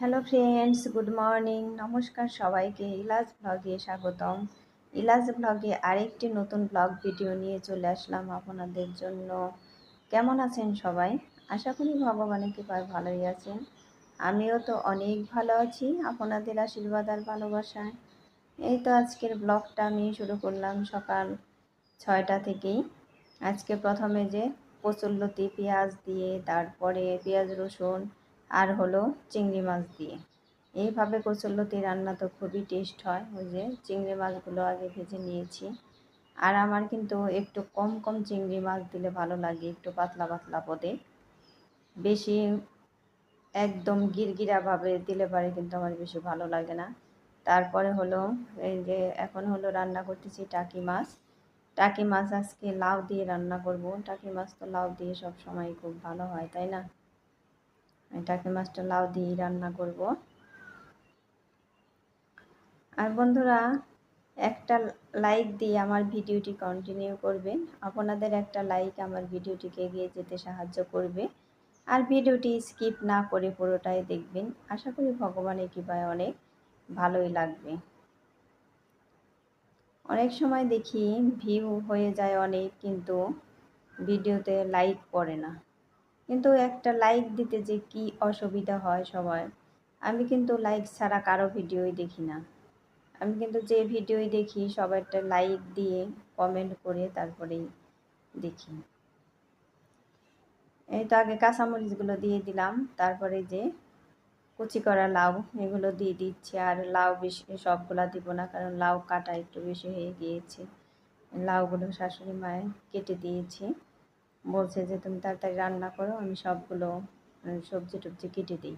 Hello friends good morning নমস্কার সবাইকে। ইলাজ ব্লগে স্বাগতম। ইলাজ ব্লগে আরেকটি নতুন ব্লগ ভিডিও নিয়ে চলে আসলাম আপনাদের জন্য। কেমন আছেন সবাই? আশা করি ভগবানের কৃপায় ভালোই আছেন। আমিও তো অনেক ভালো আছি। আপনাদের আশীর্বাদ আর ভালোবাসায়। এই তো আজকের ব্লগটা আমি শুরু করলাম সকাল ছয়টা থেকেই। আজকে প্রথমে যে কচুল্লতি পেঁয়াজ দিয়ে, তারপরে পেঁয়াজ রসুন আর হলো চিংড়ি মাছ দিয়ে। এইভাবে কচুরলতি রান্না তো খুবই টেস্ট হয়। ওই যে চিংড়ি মাছগুলো আগে ভেজে নিয়েছি। আর আমার কিন্তু একটু কম কম চিংড়ি মাছ দিলে ভালো লাগে, একটু পাতলা পাতলা পদে বেশি একদম গিরগিরাভাবে দিলে পারে কিন্তু আমার বেশি ভালো লাগে না। তারপরে হলো এই যে এখন হলো রান্না করতেছি টাকি মাছ। টাকি মাছ আজকে লাউ দিয়ে রান্না করব। টাকি মাছ তো লাউ দিয়ে সব সময় খুব ভালো হয়, তাই না? টাকি মাছটা লাউ দিয়ে রান্না করব। আর বন্ধুরা, একটা লাইক দিয়ে আমার ভিডিওটি কন্টিনিউ করবেন। আপনাদের একটা লাইক আমার ভিডিওটিকে এগিয়ে যেতে সাহায্য করবে। আর ভিডিওটি স্কিপ না করে পুরোটাই দেখবেন। আশা করি ভগবানের কৃপায় অনেক ভালোই লাগবে। অনেক সময় দেখি ভিউ হয়ে যায় অনেক, কিন্তু ভিডিওতে লাইক পড়ে না। কিন্তু একটা লাইক দিতে যে কি অসুবিধা হয় সবার আমি কিন্তু লাইক ছাড়া কারও ভিডিওই দেখি না। আমি কিন্তু যে ভিডিওই দেখি সবাইটা লাইক দিয়ে কমেন্ট করে তারপরেই দেখি। এই তো আগে কাঁচামরিচগুলো দিয়ে দিলাম, তারপরে যে কুচি করা লাউ, এগুলো দিয়ে দিচ্ছি। আর লাউ বেশি, সবগুলা দিব না, কারণ লাউ কাটা একটু বেশি হয়ে গিয়েছে। লাউগুলো শাশুড়ি মায়ের কেটে দিয়েছি। বলছে যে, তুমি তাড়াতাড়ি রান্না করো, আমি সবগুলো সবজি টবজি কেটে দিই।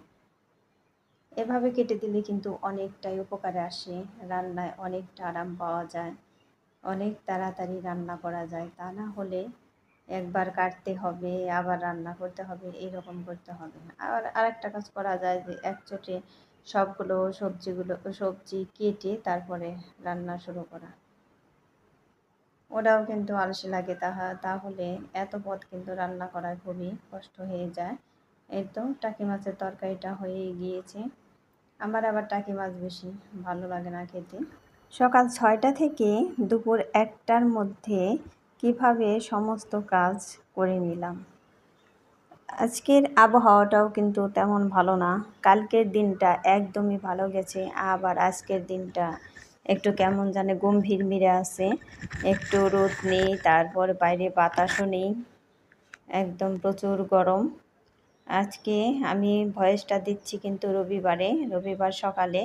এভাবে কেটে দিলে কিন্তু অনেকটাই উপকারে আসে। রান্নায় অনেকটা আরাম পাওয়া যায়। অনেক তাড়াতাড়ি রান্না করা যায়। তা না হলে একবার কাটতে হবে, আবার রান্না করতে হবে, এরকম করতে হবে আবার আরেকটা কাজ করা যায় যে একচোটে সবগুলো সবজিগুলো, সবজি কেটে তারপরে রান্না শুরু করা। ওটাও কিন্তু আলসি লাগে তাহা, তাহলে এত পদ কিন্তু রান্না করা খুবই কষ্ট হয়ে যায়। এই তো টাকি মাছের তরকারিটা হয়ে গিয়েছে। আমার আবার টাকি মাছ বেশি ভালো লাগে না খেতে। সকাল ছয়টা থেকে দুপুর একটার মধ্যে কীভাবে সমস্ত কাজ করে নিলাম? আজকের আবহাওয়াটাও কিন্তু তেমন ভালো না। কালকের দিনটা একদমই ভালো গেছে, আবার আজকের দিনটা একটু কেমন জানে গম্ভীর মিরে আছে, একটু রোদ নেই, তারপর বাইরে বাতাসও নেই, একদম প্রচুর গরম। আজকে আমি ভয়েসটা দিচ্ছি কিন্তু রবিবারে, রবিবার সকালে।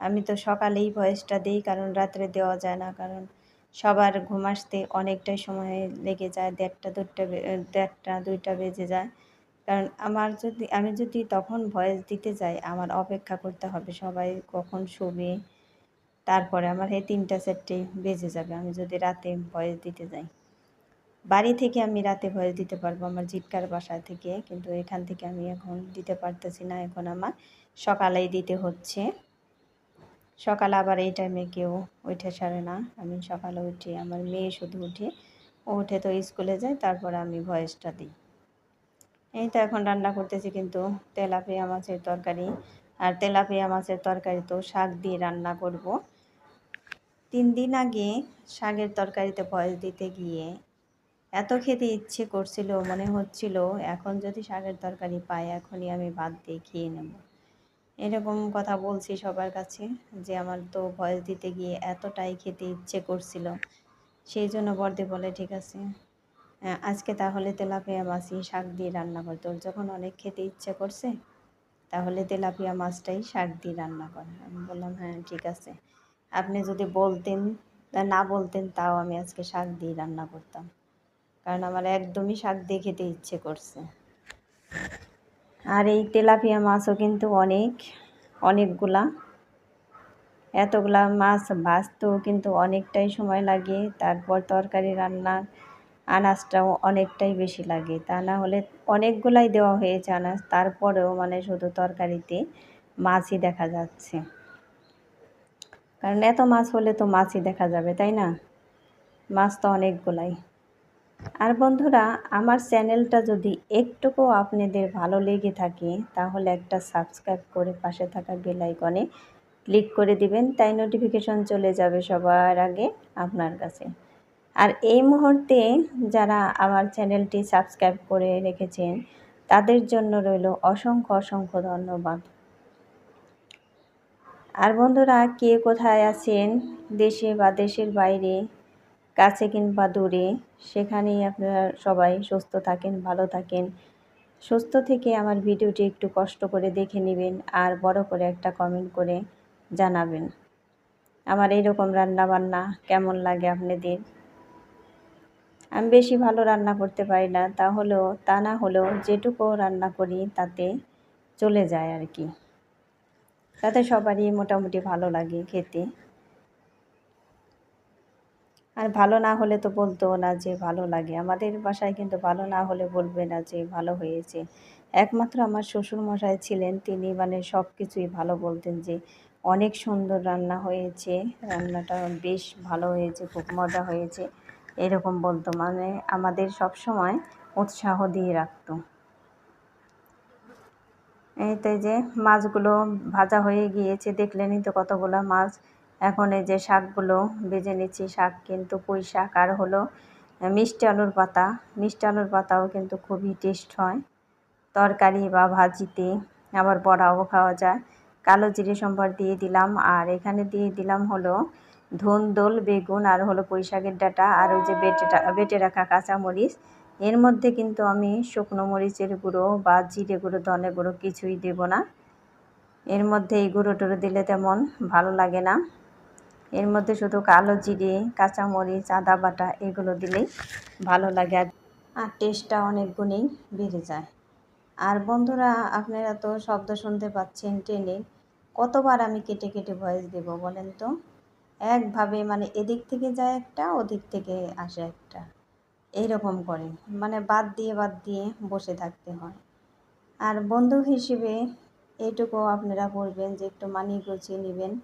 আমি তো সকালেই ভয়েসটা দিই, কারণ রাত্রে দেওয়া যায় না, কারণ সবার ঘুম আসতে অনেকটাই সময় লেগে যায়, দেড়টা দুটা দেড়টা, দুইটা বেজে যায়। কারণ আমার যদি, আমি যদি তখন ভয়েস দিতে যাই, আমার অপেক্ষা করতে হবে সবাই কখন শোবে তারপরে আমার এই তিনটা চারটে বেজে যাবে। আমি যদি রাতে ভয়েস দিতে যাই। বাড়ি থেকে আমি রাতে ভয়েস দিতে পারব আমার জিটকার বাসা থেকে, কিন্তু এখান থেকে আমি এখন দিতে পারতেছি না। এখন আমার সকালেই দিতে হচ্ছে। সকালে আবার এই টাইমে কেউ উঠে সারে না। আমি সকালে উঠে, আমার মেয়ে শুধু উঠে। ও উঠে তো স্কুলে যায়, তারপরে আমি ভয়েসটা দিই। এই তো এখন রান্না করতেছি, কিন্তু তেলাপিয়া মাছের তরকারি। আর তেলাপিয়া মাছের তরকারি তো শাক দিয়ে রান্না করব। তিন দিন আগে শাকের তরকারিতে ভয়েস দিতে গিয়ে এত খেতে ইচ্ছে করছিল, মনে হচ্ছিল এখন যদি শাকের তরকারি পাই, এখনই আমি ভাত দিয়ে খেয়ে নেব। এরকম কথা বলছি সবার কাছে যে আমার তো ভয়েস দিতে গিয়ে এতটাই খেতে ইচ্ছে করছিল। সেই জন্য বর্দে বলে, ঠিক আছে আজকে তাহলে তেলাপিয়া মাছই শাক দিয়ে রান্না কর। তোর যখন অনেক খেতে ইচ্ছে করছে, তাহলে তেলাপিয়া মাছটাই শাক দিয়ে রান্না করে। আমি বললাম হ্যাঁ ঠিক আছে। আপনি যদি বলতেন না বলতেন, তাও আমি আজকে শাক দিয়ে রান্না করতাম। কারণ আমার একদমই শাক দিয়ে খেতে ইচ্ছে করছে। আর এই তেলাপিয়া মাছও কিন্তু অনেক, অনেকগুলা। এতগুলা মাছ ভাজতেও কিন্তু অনেকটাই সময় লাগে, তারপর তরকারি রান্নার আনাজটাও অনেকটাই বেশি লাগে। তা না হলে অনেকগুলাই দেওয়া হয়েছে আনাজ, তারপরেও মানে শুধু তরকারিতে মাছই দেখা যাচ্ছে। কারণ এত মাছ হলে তো মাছই দেখা যাবে, তাই না? মাছ তো অনেকগুলাই। আর বন্ধুরা, আমার চ্যানেলটা যদি একটুকু আপনাদের ভালো লেগে থাকে, তাহলে একটা সাবস্ক্রাইব করে পাশে থাকা বেল আইকনে ক্লিক করে দিবেন, তাই নোটিফিকেশন চলে যাবে সবার আগে আপনার কাছে। আর এই মুহূর্তে যারা আমার চ্যানেলটি সাবস্ক্রাইব করে রেখেছেন, তাদের জন্য রইল অসংখ্য অসংখ্য ধন্যবাদ। আর বন্ধুরা, কে কোথায় আছেন? দেশে বা দেশের বাইরে, কাছে কিংবা দূরে, সেখানেই আপনারা সবাই সুস্থ থাকেন, ভালো থাকেন। সুস্থ থেকে আমার ভিডিওটি একটু কষ্ট করে দেখে নেবেন আর বড় করে একটা কমেন্ট করে জানাবেন। আমার এইরকম রান্না বান্না কেমন লাগে আপনাদের? আমি বেশি ভালো রান্না করতে পারি না তাহলেও তা না হলেও যেটুকু রান্না করি তাতে চলে যায় আর কি। তাতে সবারই মোটামুটি ভালো লাগে খেতে। আর ভালো না হলে তো বলতো না যে ভালো লাগে। আমাদের বাসায় কিন্তু ভালো না হলে বলবে না যে ভালো হয়েছে। একমাত্র আমার শ্বশুর মশাই ছিলেন, তিনি মানে সব কিছুই ভালো বলতেন যে অনেক সুন্দর রান্না হয়েছে, রান্নাটা বেশ ভালো হয়েছে, খুব মজা হয়েছে, এরকম বলতো। মানে আমাদের সব সময় উৎসাহ দিয়ে রাখতো। এই তো যে মাছগুলো ভাজা হয়ে গিয়েছে দেখলেনই তো কতগুলো মাছ। এখন এই যে শাকগুলো বেজে নিচ্ছি, শাক কিন্তু পুঁই শাক আর হলো মিষ্টি আলুর পাতা। মিষ্টি আলুর পাতাও কিন্তু খুবই টেস্ট হয়। তরকারি বা ভাজিতে আবার বড়াও খাওয়া যায়। কালো জিরে সম্বার দিয়ে দিলাম আর এখানে দিয়ে দিলাম হলো ধুন্দোল, বেগুন আর হলো পুঁই শাকের ডাঁটা আর ওই যে বেটে বেটে রাখা কাঁচামরিচ। এর মধ্যে কিন্তু আমি শুকনো মরিচের গুঁড়ো বা জিরে গুঁড়ো, ধনে গুঁড়ো কিছুই দেব না। এর মধ্যে এই গুঁড়ো টুড়ো দিলে তেমন ভালো লাগে না। এর মধ্যে শুধু কালো জিরে, কাঁচামরিচ, আদা বাটা এগুলো দিলেই ভালো লাগে আর টেস্টটা অনেক গুণেই বেড়ে যায়। আর বন্ধুরা, আপনারা তো শব্দ শুনতে পাচ্ছেন ট্রেনে কতবার আমি কেটে কেটে ভয়েস দেব বলেন তো? একভাবে মানে এদিক থেকে যায় একটা, ওদিক থেকে আসে একটা। এইরকম করে। মানে বাদ দিয়ে বাদ দিয়ে বসে থাকতে হয়। আর বন্ধু হিসেবে এইটুকু আপনারা করবেন যে একটু মানিয়ে গুছিয়ে নেবেন।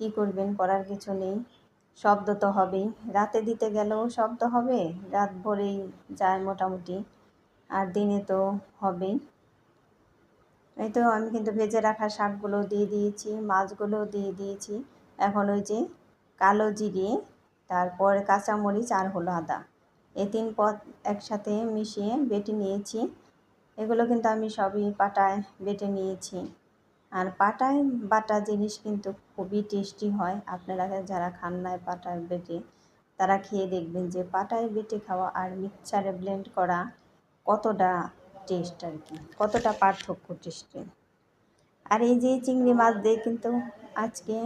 কি করবেন করার কিছু নেই। শব্দ তো হবেই। রাতে দিতে গেলেও শব্দ হবে। রাত ভরেই যায় মোটামুটি। আর দিনে তো হবেই। এই তো আমি কিন্তু ভেজে রাখা শাকগুলো দিয়ে দিয়েছি, মাছগুলো দিয়ে দিয়েছি। এখন ওই যে কালো জিরে, তারপর কাঁচামরিচ আর হলো আদা। এই তিন পদ একসাথে মিশিয়ে বেটে নিয়েছি। এগুলো কিন্তু আমি সবই পাটায় বেটে নিয়েছি। আর পাটায় বাটা জিনিস কিন্তু খুবই টেস্টি হয়। আপনারা যারা খান নাই পাটায় বেটে, তারা খেয়ে দেখবেন যে পাটায় বেটে খাওয়া আর মিক্সচারে ব্লেন্ড করা কতটা টেস্ট আর কি, কতটা পার্থক্য টেস্টে। আর এই যে চিংড়ি মাছ দিয়ে কিন্তু আজকে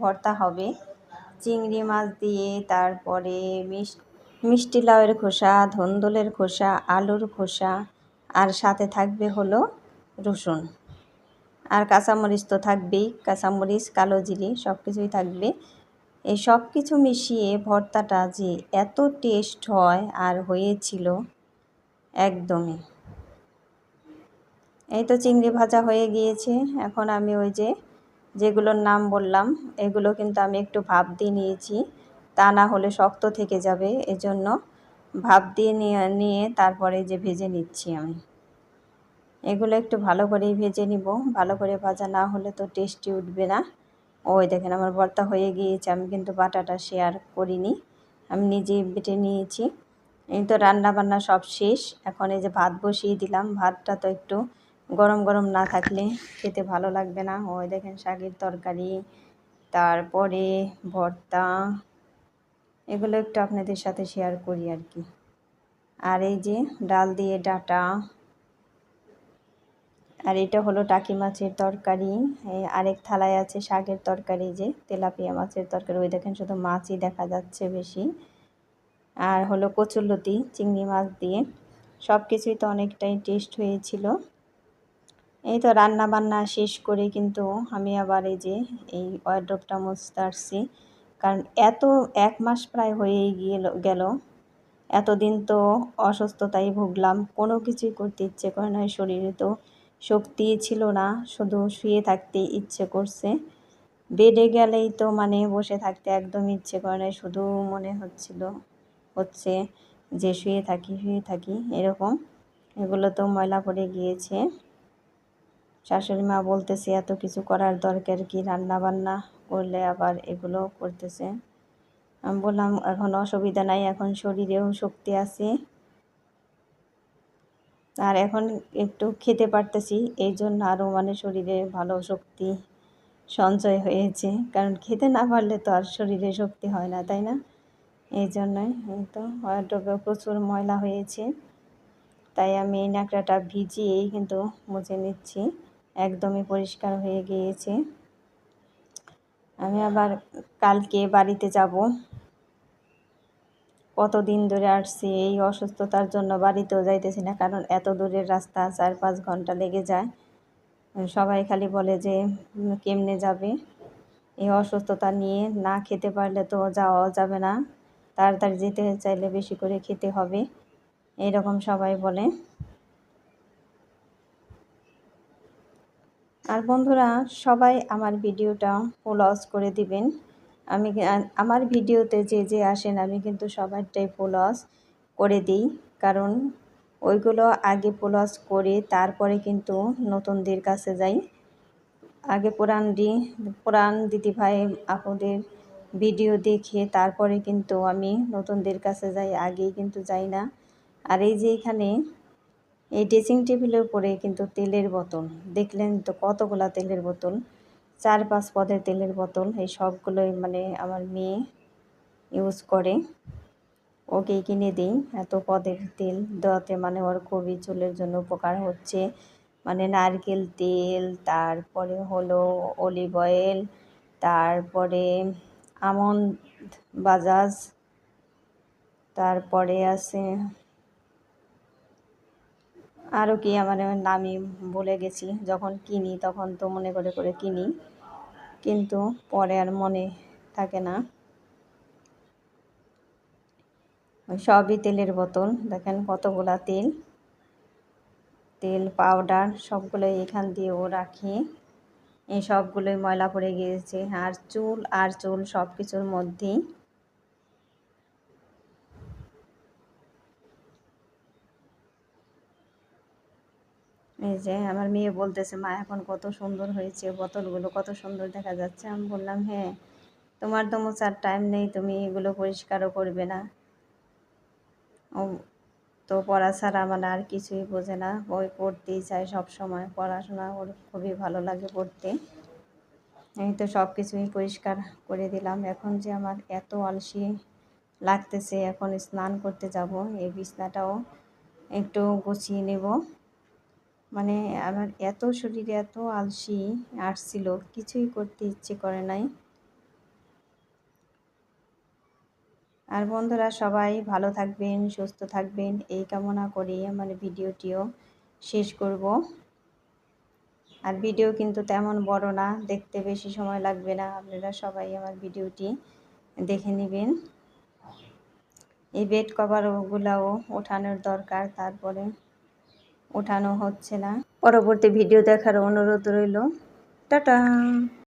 ভর্তা হবে। চিংড়ি মাছ দিয়ে তারপরে মিষ্টি মিষ্টি লাউয়ের খোসা, ধন্দলের খোসা, আলুর খোসা, আর সাথে থাকবে হলো রসুন। আর কাঁচামরিচ তো থাকবেই, কাঁচামরিচ, কালো জিরে সব কিছুই থাকবে। এই সব কিছু মিশিয়ে ভর্তাটা যে এত টেস্ট হয় আর হয়েছিল একদমই। এই তো চিংড়ি ভাজা হয়ে গিয়েছে। এখন আমি ওই যে যেগুলোর নাম বললাম, এগুলো কিন্তু আমি একটু ভাপ দিয়ে নিয়েছি। তা না হলে শক্ত থেকে যাবে, এজন্য ভাপ দিয়ে নিয়ে তারপরে যে ভেজে নিচ্ছি আমি। এগুলো একটু ভালো করেই ভেজে নিব। ভালো করে ভাজা না হলে তো টেস্টি উঠবে না। ওই দেখেন আমার ভর্তা হয়ে গিয়েছে, আমি কিন্তু বাটাটা শেয়ার করিনি। আমি নিজেই বেটে নিয়েছি। এই তো রান্না বান্না সব শেষ। এখন এই যে ভাত বসিয়ে দিলাম। ভাতটা তো একটু গরম গরম না থাকলে খেতে ভালো লাগবে না। ওই দেখেন শাকের তরকারি, তারপরে ভর্তা এগুলো একটু আপনাদের সাথে শেয়ার করি আর কি। আর এই যে ডাল দিয়ে ডাটা, আর এটা হলো টাকি মাছের তরকারি। আরেক থালায় আছে শাকের তরকারি যে, তেলাপিয়া মাছের তরকারি। ওই দেখেন শুধু মাছই দেখা যাচ্ছে বেশি। আর হলো কচুরলতি, চিংড়ি মাছ দিয়ে। সব কিছুই তো অনেকটাই টেস্ট হয়েছিল। এই তো রান্না বান্না শেষ করে কিন্তু আমি আবার এই যে, এই ওয়ার্ড্রপটা মুছতে আসছি। কারণ এত, এক মাস প্রায় হয়েই গিয়ে গেল। এতদিন তো অসুস্থতায় ভুগলাম, কোনো কিছুই করতে ইচ্ছে করে না, শরীরে তো শক্তি ছিল না, শুধু শুয়ে থাকতে ইচ্ছে করছে। বেডে গেলেই তো মানে বসে থাকতে একদম ইচ্ছে করে না, শুধু মনে হচ্ছিল, হচ্ছে যে শুয়ে থাকি শুয়ে থাকি, এরকম। এগুলো তো ময়লা পড়ে গিয়েছে। শাশুড়ি মা বলতেছে, এত কিছু করার দরকার কি? রান্না বান্না করলে আবার এগুলো করতেছে। আমি বললাম, এখন অসুবিধা নাই, এখন শরীরেও শক্তি আছে। আর এখন একটু খেতে পারতেছি, এই জন্য আরও মানে শরীরে ভালো শক্তি সঞ্চয় হয়েছে। কারণ খেতে না পারলে তো আর শরীরে শক্তি হয় না, তাই না? এই জন্যই তো, ওয়ার্ড্রোবে প্রচুর ময়লা হয়েছে। তাই আমি এই ন্যাকড়াটা ভিজিয়েই কিন্তু মুছে নিচ্ছি। একদমই পরিষ্কার হয়ে গিয়েছে। আমি আবার কালকে বাড়িতে যাব। কতদিন ধরে আসছি, এই অসুস্থতার জন্য বাড়িতেও যাইতেছি না, কারণ এত দূরের রাস্তা চার পাঁচ ঘণ্টা লেগে যায়। সবাই খালি বলে যে কেমনে যাবে? এই অসুস্থতা নিয়ে না খেতে পারলে তো যাওয়াও যাবে না। তাড়াতাড়ি যেতে চাইলে বেশি করে খেতে হবে এরকম সবাই বলে। আর বন্ধুরা, সবাই আমার ভিডিওটা ফলোস করে দিবেন। আমি আমার ভিডিওতে যে যে আসেন, আমি কিন্তু সবারটাই ফলোস করে দিই। কারণ ওইগুলো আগে ফলোস করে তারপরে কিন্তু নতুনদের কাছে যাই। আগে পুরান দি, পুরান দিদিভাই আপুদের ভিডিও দেখে তারপরে কিন্তু আমি নতুনদের কাছে যাই, আগেই কিন্তু যাই না। আর এই যে এখানে এই ড্রেসিং টেবিলের উপরে কিন্তু তেলের বোতল। দেখলেন তো কতগুলা তেলের বোতল? চার পাঁচ পদের তেলের বোতল। এই সবগুলোই মানে আমার মেয়ে ইউজ করে। ওকে কিনে দিই। এত পদের তেল। দেওয়াতে মানে ওর খুবই চুলের জন্য উপকার হচ্ছে। মানে নারকেল তেল, তারপরে হলো অলিভ অয়েল তারপরে আমন্ড বাজাজ, তারপরে আছে আরও কি আমার নামই বলে গেছি, যখন কিনি তখন তো মনে করে করে কিনি, কিন্তু পরে আর মনে থাকে না। সবই তেলের বোতল, দেখেন কতগুলা তেল। তেল, পাউডার সবগুলো এখান দিয়েও রাখি। এই সবগুলোই ময়লা পড়ে গিয়েছে, আর চুল আর চুল সব কিছুর মধ্যেই। এই যে আমার মেয়ে বলতেছে, মা, এখন কত সুন্দর হয়েছে বোতলগুলো, কত সুন্দর দেখা যাচ্ছে। আমি বললাম হ্যাঁ তোমার তো মোচার টাইম নেই, তুমি এগুলো পরিষ্কারও করবে না। তো পড়া ছাড়া মানে আর কিছুই বোঝে না। বই পড়তেই চায় সব সময় পড়াশোনা ওর খুবই ভালো লাগে পড়তে। আমি তো সব কিছুই পরিষ্কার করে দিলাম। এখন যে আমার এত আলসি লাগতেছে, এখন স্নান করতে যাব, এই বিছনাটাও একটু গুছিয়ে নেব। মানে আমার এত শরীরে এত আলসি আসছিল, কিছুই করতে ইচ্ছে করে নাই। আর বন্ধুরা, সবাই ভালো থাকবেন, সুস্থ থাকবেন। এই কামনা করি আমার ভিডিওটিও শেষ করব। আর ভিডিও কিন্তু তেমন বড় না, দেখতে বেশি সময় লাগবে না। আপনারা সবাই আমার ভিডিওটি দেখে নেবেন। এই বেড কভারগুলাও ওঠানোর দরকার, তারপরে ওঠানো হচ্ছে না। পরবর্তী ভিডিও দেখার অনুরোধ রইল। টাটা।